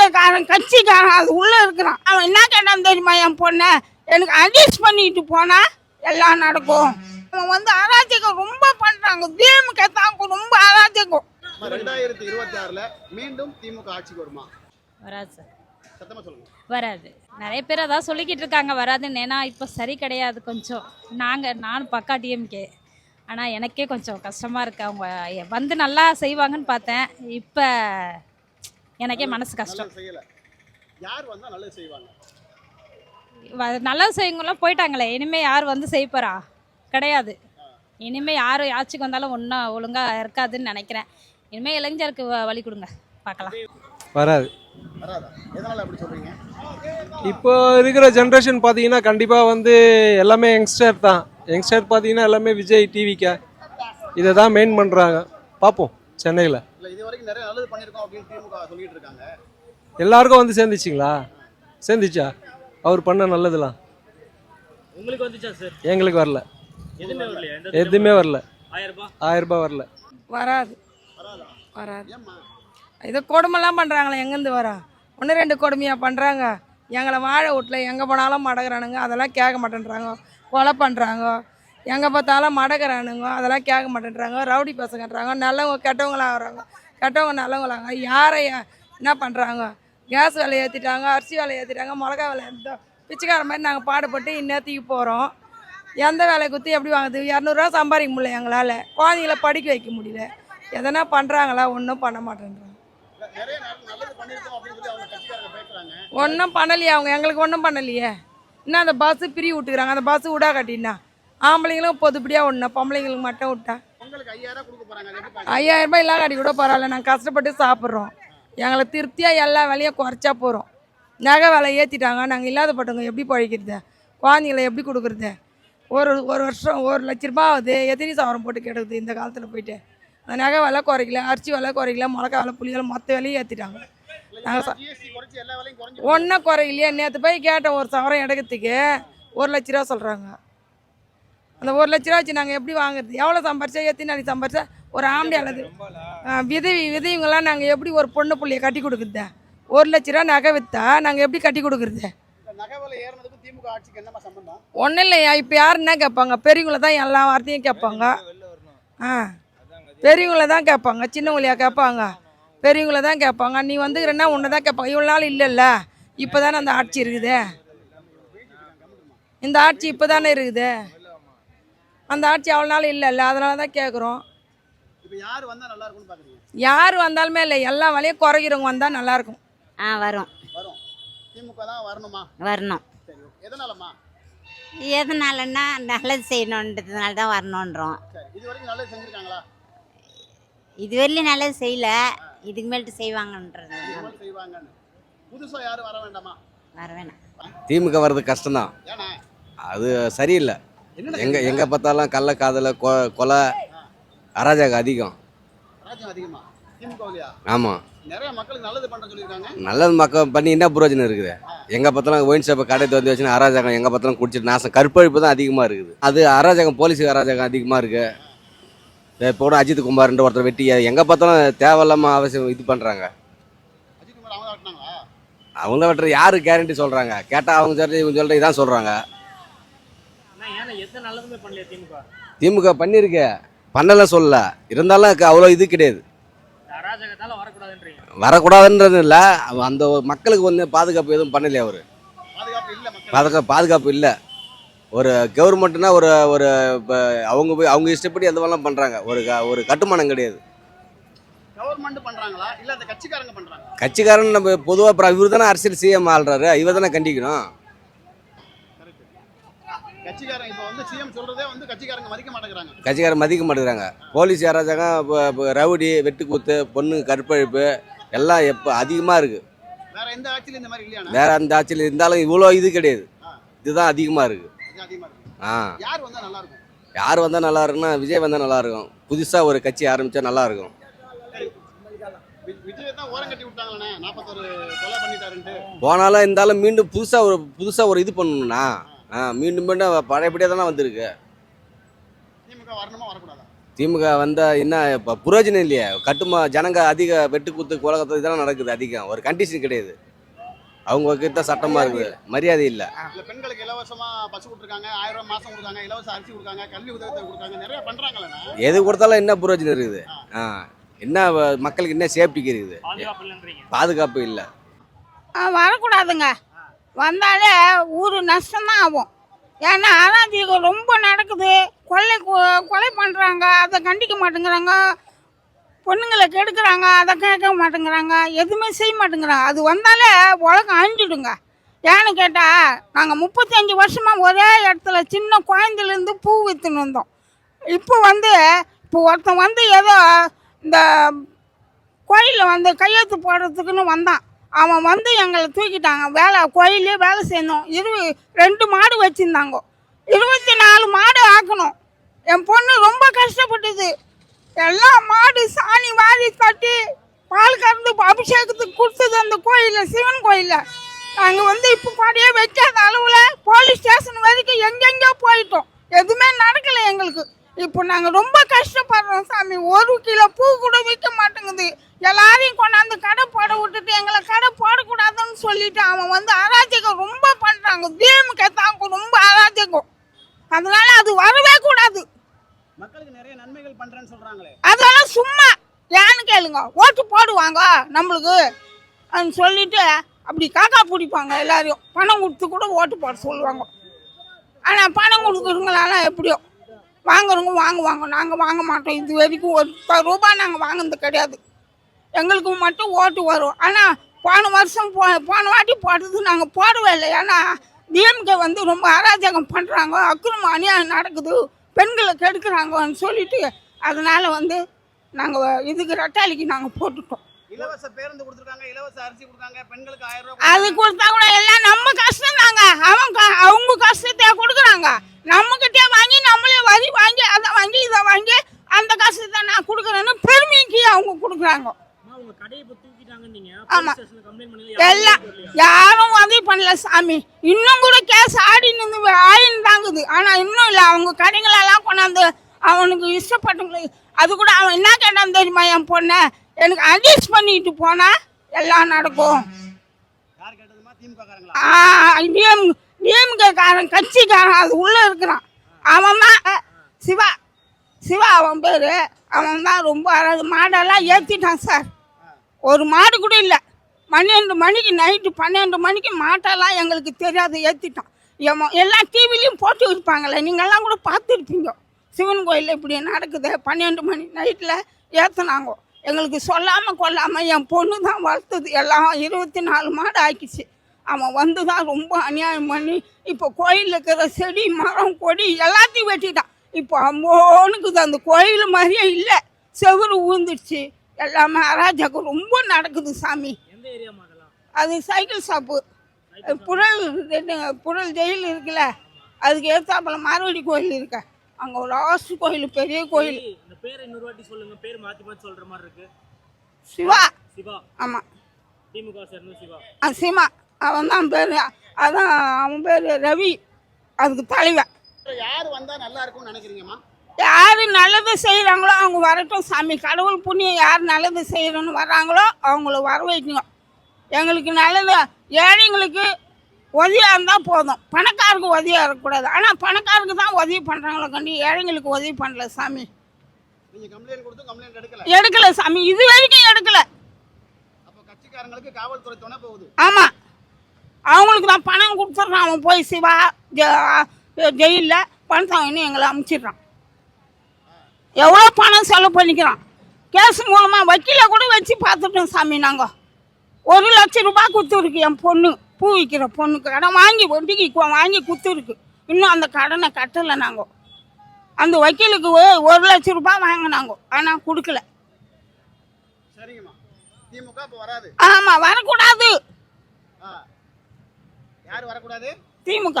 DMK காரன் கட்சிக்காரன் அது உள்ள இருக்கிறான். அவன் என்ன கேட்டான் தெரியுமா என் பொண்ணை? எனக்கு அட்ஜஸ்ட் பண்ணிட்டு போனா எல்லாம் நடக்கும். அவன் வந்து அராஜகம் ரொம்ப பண்றாங்க. டிஎம்கே தாங்க ரொம்ப அராஜகம். ரெண்டாயிரத்தி இருபத்தி ஆறுல மீண்டும் திமுக ஆட்சிக்கு வருமா? வராது சார். சத்தமா சொல்லுங்க. வராது. நிறைய பேர் அதான் சொல்லிக்கிட்டு இருக்காங்க வராதுன்னு. ஏன்னா இப்போ சரி கிடையாது கொஞ்சம். நாங்கள் நான் பக்கா டிஎம்கே ஆனால் எனக்கே கொஞ்சம் கஷ்டமாக இருக்கு. அவங்க வந்து நல்லா செய்வாங்கன்னு பார்த்தேன். இப்போ எனக்கே மனசு கஷ்டம். யார் வந்தா நல்லது செய்வாங்க? வ- நல்லது செய்வங்களாம் போயிட்டாங்களே இனிமேல் யார் வந்து செய்ய கிடையாது. இனிமேல் யார் ஆட்சிக்கு வந்தாலும் ஒன்றும் ஒழுங்காக இருக்காதுன்னு நினைக்கிறேன். இனிமேல் இளைஞருக்கு வ- வழி கொடுங்க. பார்க்கலாம். வராது. வராதா? எதனால அப்படி சொல்றீங்க? இப்போ இருக்கிற ஜென்ரேஷன் பார்த்தீங்கன்னா கண்டிப்பாக வந்து எல்லாமே யங்ஸ்டர் தான். யங்ஸ்டர் பார்த்தீங்கன்னா எல்லாமே விஜய் டிவிக்கா இதை தான் மெயின் பண்ணுறாங்க பார்ப்போம். சென்னையில். இல்ல இது வரைக்கும் நிறைய நல்லது பண்ணிருக்கோம் அப்படின்னு திமுக சொல்லிட்டு இருக்காங்க. எல்லாருக்கும் வந்து சேர்ந்துச்சிங்களா? சேர்ந்துச்சா? அவர் பண்ண நல்லதுலாம் உங்களுக்கு வந்துச்சா சார் எங்களுக்கு வரல. எதுவுமே வரல. ஆயிரம் ரூபாய் ஆயிரம் ரூபாய் வரல. வராது. வராதா? இது கொடுமைலாம் பண்ணுறாங்களே எங்கேருந்து வரா? ஒன்று ரெண்டு கொடுமையாக பண்ணுறாங்க எங்களை வாழை வீட்டில் எங்கே போனாலும் மடக்குறானுங்க அதெல்லாம் கேட்க மாட்டேன்றாங்க. கொலை பண்ணுறாங்க எங்கே பார்த்தாலும் மடக்கிறானுங்க. அதெல்லாம் கேட்க மாட்டேன்றாங்க. ரவுடி பசங்கன்றாங்க. நல்லவங்க கெட்டவங்களாக வராங்க கெட்டவங்க நல்லவங்களாங்க யாரை என்ன பண்ணுறாங்க கேஸ் விலை ஏற்றிட்டாங்க அரிசி விலை ஏற்றிட்டாங்க மிளகா விலை ஏற்றிட்டோம் பிச்சைக்கார மாதிரி நாங்கள் பாடுபட்டு இந்நேரத்துக்கு போகிறோம் எந்த வேலை குத்தி எப்படி வாங்குது இரநூறுவா சம்பாதிக்க முடியல எங்களால். குழந்தைங்கள படிக்க வைக்க முடியல. எதனா பண்ணுறாங்களா ஒன்றும் பண்ண மாட்டேன்றாங்க. ஒன்றும் பண்ணலையே அவங்க. எங்களுக்கு ஒன்றும் பண்ணலையே. இன்னும் அந்த பஸ்ஸு பிரி விட்டுக்கிறாங்க? அந்த பஸ்ஸு விடா கட்டின்னா ஆம்பளைங்களும் பொதுப்படியாக ஒன்றா பொம்பளைங்களுக்கு மட்டும் விட்டா. ஐயாயிரம் ஐயாயிரம் ரூபாய் இல்லாத அடி கூட பரவாயில்ல நாங்கள் கஷ்டப்பட்டு சாப்பிட்றோம். எங்களை திருப்தியாக எல்லா வேலையும் குறைச்சா போகிறோம் நகை விலை ஏற்றிட்டாங்க நாங்கள் இல்லாத பட்டவங்க எப்படி பழிக்கிறது? குழந்தைங்கள எப்படி கொடுக்குறது? ஒரு ஒரு வருஷம் ஒரு லட்ச ரூபா ஆகுது எத்தனை சவரம் போட்டு கிடக்குது இந்த காலத்தில் போயிட்டு. அந்த நகை விலை குறைக்கல அரிசி விலை குறைக்கல மிளகா விலை புளி விலை மொத்த விலையும் ஏற்றிட்டாங்க நாங்கள் ஒன்றும் குறையிலையே. நேற்று போய் கேட்டேன் ஒரு சவரம் எடுக்கிறதுக்கு ஒரு லட்ச ரூபா சொல்கிறாங்க அந்த ஒரு லட்ச ரூபா வச்சு நாங்கள் எப்படி வாங்குறது எவ்வளோ சம்பாரிச்சா எத்தனை நாளைக்கு சம்பாரிச்சா ஒரு ஆம்பளை அல்லது விதவி விதவிங்களாம் நாங்கள் எப்படி ஒரு பொண்ணு புள்ளைய கட்டி கொடுக்குறது ஒரு லட்ச ரூபா நகை விற்றா நாங்கள் எப்படி கட்டி கொடுக்குறது ஒன்றும் இல்லையா இப்போ யார் என்ன கேட்பாங்க பெரியவங்கள தான் எல்லா வார்த்தையும் கேட்பாங்க ஆ பெரியவங்கள தான் கேட்பாங்க சின்னவங்களையா கேட்பாங்க பெரியவங்கள தான் கேட்பாங்க நீ வந்துக்கிறன்னா உன்னை தான் கேட்பாங்க இவ்வளோ நாள் இல்லைல்ல இப்போ தானே அந்த ஆட்சி இருக்குது இந்த ஆட்சி இப்போ தானே இருக்குது அந்த ஆட்சி அவ்வளோ நாள் இல்லைல்ல அதனால தான் கேட்குறோம் இப்ப யார் வந்தா நல்லா இருக்கும்னு பாக்குறீங்க? யார் வந்தாலுமே இல்லை எல்லா வேலையும் குறைக்கிறவங்க வந்தால் நல்லாயிருக்கும் ஆ வரும். வரும். திமுக தான் வரணுமா? வரணும். சரி எதனாலமா எதனாலன்னா நல்லது செய்யணுன்றதுனால தான் வரணுன்றோம். சரி இது வரைக்கும் நல்லது செஞ்சிருக்காங்களா? இதுவரையிலும் நல்லது செய்யல. இதுக்கு மேல்ட்டு செய்வாங்கன்றது யாரும் வர வேண்டாமா? வர வேணாம். திமுக வர்றது கஷ்டம்தான். ஏன்னா? அது சரியில்லை. எங்க எங்க பார்த்தாலும் கள்ள காதல கொலை அராஜகம் அதிகம். ஆமாம் நல்லது மக்கள் பண்ணி என்ன பிரயோஜனம் இருக்குது? எங்க பார்த்தாலும் ஒயின் ஷாப்பை கடை வந்து வச்சுன்னா அராஜகம் எங்க பார்த்தாலும் குடிச்சிட்டு நாசம். கற்பழிப்பு தான் அதிகமாக இருக்குது. அது அராஜகம் போலீஸ் அராஜகம் அதிகமாக இருக்கு. இப்போ கூட அஜித் குமார்ன்ற ஒருத்தர் வெட்டி எங்க பார்த்தாலும் தேவையில்லாம அவசியம் இது குமார் அவங்க வெட்டுற யாரு கேரண்டி சொல்றாங்க? கேட்டா அவங்க சொல்றது இவங்க சொல்றது இதான் சொல்றாங்க அண்ணா ஏன்னா எந்த நல்லதுமே பண்ணலையா திமுக? பண்ணியிருக்கு பண்ணல சொல்லல இருந்தாலும் அவ்வளோ இது கிடையாது. வரக்கூடாதுன்றது இல்லை. அந்த மக்களுக்கு வந்து பாதுகாப்பு எதுவும் பண்ணலையே அவர்? பாதுகாப்பு பாதுகாப்பு இல்லை. ஒரு கவர்மெண்ட்னா ஒரு ஒரு இப்போ அவங்க போய் அவங்க இஷ்டப்படி எந்த வேணாலும் பண்ணுறாங்க ஒரு க- ஒரு கட்டுமானம் கிடையாது. அந்த கட்சிக்காரன் நம்ம பொதுவாக அப்புறம் இவர் தானே அரசியல் சிஎம் ஆள்றாரு. இவர் தானே கண்டிக்கணும். கட்சிக்காரங்க இப்ப வந்து சிஎம் சொல்றதே வந்து கட்சிக்காரங்க மதிக்க மாட்டேங்கிறாங்க. கட்சிக்காரன் மதிக்க மாட்டேங்கிறாங்க. போலீஸ் யாராச்சாங்க ரவுடி வெட்டுக்குத்து பொண்ணு கற்பழிப்பு எல்லாம் எப்போ அதிகமாக இருக்குது வேற எந்த ஆட்சியில இந்த மாதிரி இல்லையா வேற அந்த ஆட்சியில் இருந்தாலும் இவ்வளோ இது கிடையாது. இதுதான் அதிகமாக இருக்குது ஆ. யார் வந்தா நல்லா இருக்கும்? யார் வந்தால் நல்லா இருக்குன்னா விஜய் வந்தால் நல்லா இருக்கும். புதுசாக ஒரு கட்சி ஆரம்பித்தா நல்லா இருக்கும். போனாலும் இருந்தாலும் மீண்டும் புதுசாக ஒரு புதுசாக ஒரு இது பண்ணணும்னா ஆ மீண்டும் மீண்டும் பழையபடியாக தானே வந்திருக்கு. திமுக வரணுமா வரக்கூடாதா? திமுக வந்தால் என்ன இப்போ புரோஜனம் இல்லையே. கட்டுமா ஜனங்க அதிக வெட்டு குத்து குலகத்து இதெல்லாம் நடக்குது அதிகம். ஒரு கண்டிஷன் கிடையாது. அவங்க கிட்ட சட்டமாக இருக்குது. மரியாதை இல்லை. இல்ல பெண்களுக்கு இலவசமா பஸ் கொடுத்துருக்காங்க ஆயிரம் ரூபாய் மாசம் கொடுக்காங்க இலவச அரிசி கொடுக்காங்க கல்வி உதவி கொடுக்காங்க நிறைய பண்றாங்களே எது கொடுத்தாலும் என்ன புரோஜனம் இருக்குது? ஆ. என்ன வ- மக்களுக்கு என்ன சேஃப்டிக்கு இருக்குது? பாதுகாப்பு இல்லைன்றீங்க. பாதுகாப்பு இல்லை. ஆ, வரக்கூடாதுங்க. வந்தாலே ஊர் நஷ்டம்தான் ஆகும் ஏன்னா அராஜகம் ரொம்ப நடக்குது. கொள்ளை கொ- கொலை பண்ணுறாங்க அதை கண்டிக்க மாட்டேங்கிறாங்க. பொண்ணுங்களை கெடுக்கிறாங்க. அதை கேட்க மாட்டேங்கிறாங்க. எதுவுமே செய்ய மாட்டேங்கிறாங்க. அது வந்தாலே உலகம் அழிஞ்சிடுங்க. ஏன்னு கேட்டால் நாங்கள் முப்பத்தஞ்சு வருஷமாக ஒரே இடத்துல சின்ன குழந்தையிலேருந்து பூ விற்றுன்னு வந்தோம் இப்போ வந்து இப்போ ஒருத்தன் வந்து ஏதோ இந்த கோயிலில் வந்து கையெழுத்து போடுறதுக்குன்னு வந்தான். அவன் வந்து எங்களை தூக்கிட்டாங்க. வேலை கோயிலே வேலை செய்யணும். இரு ரெண்டு மாடு வச்சுருந்தாங்க. இருபத்தி நாலு மாடு ஆக்கணும். என் பொண்ணு ரொம்ப கஷ்டப்பட்டது. எல்லாம் மாடு சாணி வாரி கட்டி பால் கறந்து அபிஷேகத்துக்கு கொடுத்தது அந்த கோயிலில் சிவன் கோயிலில். நாங்கள் வந்து இப்போ பாடியே வைக்காத அளவில் போலீஸ் ஸ்டேஷன் வரைக்கும் எங்கெங்கேயோ போயிட்டோம். எதுவுமே நடக்கலை எங்களுக்கு. இப்போ நாங்கள் ரொம்ப கஷ்டப்படுறோம் சாமி. ஒரு கிலோ பூ கூட விற்க மாட்டேங்குது. எல்லாரையும் கொண்டாந்து கடை போட விட்டுட்டு எங்களை கடை போடக்கூடாதுன்னு சொல்லிட்டு அவன் வந்து அராஜகம் ரொம்ப பண்ணுறாங்க டிஎம்கே தாங்க ரொம்ப அராஜகம். அதனால அது வரவே கூடாது. மக்களுக்கு நிறைய நன்மைகள் பண்றேன்னு சொல்றாங்களே. அதெல்லாம் சும்மா ஏன்னு கேளுங்க. ஓட்டு போடுவாங்க நம்மளுக்கு. சொல்லிட்டு அப்படி காக்கா பிடிப்பாங்க எல்லாரையும். பணம் கொடுத்து கூட ஓட்டு போட சொல்லுவாங்க. ஆனால் பணம் கொடுக்குறவங்களால எப்படியோ வாங்குறவங்க வாங்குவாங்க. நாங்கள் வாங்க மாட்டோம். இது வரைக்கும் ஒரு ப- ரூபாய் நாங்கள் வாங்கினது கிடையாது. எங்களுக்கு மட்டும் ஓட்டு வரும். ஆனால் போன வருஷம் போ போன வாட்டி போட்டது நாங்கள் போடவே இல்லை. ஏன்னா டிஎம்கே வந்து ரொம்ப அராஜகம் பண்ணுறாங்க அக்கிரம அநியாயம் நடக்குது. பெண்களை கெடுக்கிறாங்கன்னு சொல்லிட்டு அதனால் வந்து நாங்கள் இதுக்கு ரெட்டாளிக்கு நாங்கள் போட்டுட்டோம். இலவச பேருந்து கொடுத்துருக்காங்க இலவச அரிசி கொடுக்காங்க பெண்களுக்கு ஆயிரம் அது கொடுத்தா கூட எல்லாம் நம்ம கஷ்டம் தாங்க அவன் க- அவங்க கஷ்டத்தை கொடுக்குறாங்க. நம்மக்கிட்டே வாங்கி நம்மளே வரி வாங்கி அதை வாங்கி இதை வாங்கி அந்த கஷ்டத்தை நான் கொடுக்குறேன்னு பெருமைக்கு அவங்க கொடுக்குறாங்க. எல்லாம் யாரும் உதவி பண்ணல சாமி. இன்னும் கூட கேஸ் ஆடி நின்று ஆயின்னு தாங்குது. ஆனால் இன்னும் இல்லை. அவங்க கடைங்களெல்லாம் கொண்டாந்து அவனுக்கு இஷ்டப்பட்டவங்களுக்கு அது கூட அவன் என்ன கேட்டான் தெரியுமா என் பொண்ணை? எனக்கு அட்ஜஸ்ட் பண்ணிட்டு போனா எல்லாம் நடக்கும். காரங்களா டிஎம் டிஎம்கேக்காரன் கட்சிக்காரன் அது உள்ளே இருக்கிறான். அவன் தான் சிவா சிவா அவன் பேர். அவன் தான் ரொம்ப அழகு. மாடெல்லாம் ஏற்றிட்டான் சார். ஒரு மாடு கூட இல்லை. பன்னெண்டு மணிக்கு நைட்டு பன்னெண்டு மணிக்கு மாட்டெல்லாம் எங்களுக்கு தெரியாது ஏற்றிட்டான் எம்ம- எல்லா டிவிலையும் போட்டு இருப்பாங்களே. நீங்கள்லாம் கூட பார்த்துருப்பீங்க. சிவன் கோயிலில் இப்படி நடக்குது. பன்னெண்டு மணி நைட்டில் ஏற்றுனாங்க எங்களுக்கு சொல்லாமல் கொள்ளாமல் என் பொண்ணு தான் வளர்த்தது. எல்லாம் இருபத்தி நாலு மாடு ஆக்கிச்சு அவன் வந்து தான் ரொம்ப அநியாயம் பண்ணி இப்போ கோயிலில் இருக்கிற செடி மரம் கொடி எல்லாத்தையும் வெட்டிட்டான். இப்போ அம்மோனுக்குது அந்த கோயில் மாதிரியே இல்லை. செவுரு ஊந்துடுச்சு எல்லாமே அராஜகம். ரொம்ப நடக்குது சாமி. அது cycle shop. Puzhal Puzhal jail இருக்குல்ல. அதுக்கு ஏற்றாப்புல மார்வடி கோயில் இருக்க. அங்கே ஒரு லாஸ்ட் கோயில் பெரிய கோயில். இந்த பேரை இன்னொரு வாட்டி சொல்லுங்க. பேர் மாத்தி மாத்தி சொல்ற மாதிரி இருக்கு. சிவா. சிவா. ஆமாம் திமுக சேர்ந்த சிவா. சிவா. அவன் தான் பேர். அதான் அவன் பேர் ரவி. அதுக்கு தலைவன். யார் வந்தா நல்லா இருக்கும்னு நினைக்கிறீங்கம்மா? யார் நல்லது செய்கிறாங்களோ அவங்க வரட்டும் சாமி. கடவுள் புண்ணியம் யார் நல்லது செய்கிறோன்னு வர்றாங்களோ அவங்கள வர வைக்கணும் எங்களுக்கு நல்லது ஏழைங்களுக்கு உதவியாக இருந்தால் போதும். பணக்காருக்கு உதவியாக இருக்கக்கூடாது. ஆனால் பணக்காருக்கு தான் உதவி பண்ணுறாங்களோ கண்டி ஏழைங்களுக்கு உதவி பண்ணல சாமி. எடுக்கல. எடுக்கல சாமி. இது வரைக்கும் எடுக்கல. ஆமாம் அவங்களுக்கு நான் பணம் கொடுத்துட்றான் அவன் போய் சிவா ஜெயிலில் பணத்தை வாங்கி எங்களை அமுச்சிடுறான். எவ்வளோ பணம் செலவு பண்ணிக்கிறான். கேஸ் மூலமாக வக்கீலை கூட வச்சு பார்த்துட்டோம் சாமி நாங்கள் ஒரு லட்சம் ரூபாய் கொடுத்துருக்கு என் பொண்ணு. பூ விற்கிற பொண்ணுக்கு கடன் வாங்கி வட்டிக்கு கொ- வாங்கி கொடுத்துருக்கு இன்னும் அந்த கடனை கட்டலை நாங்கள் அந்த வக்கீலுக்கு ஒரு லட்சம் ரூபாய் வாங்கினாங்க. ஆனால் கொடுக்கல. ஆமாம் வரக்கூடாது? திமுக.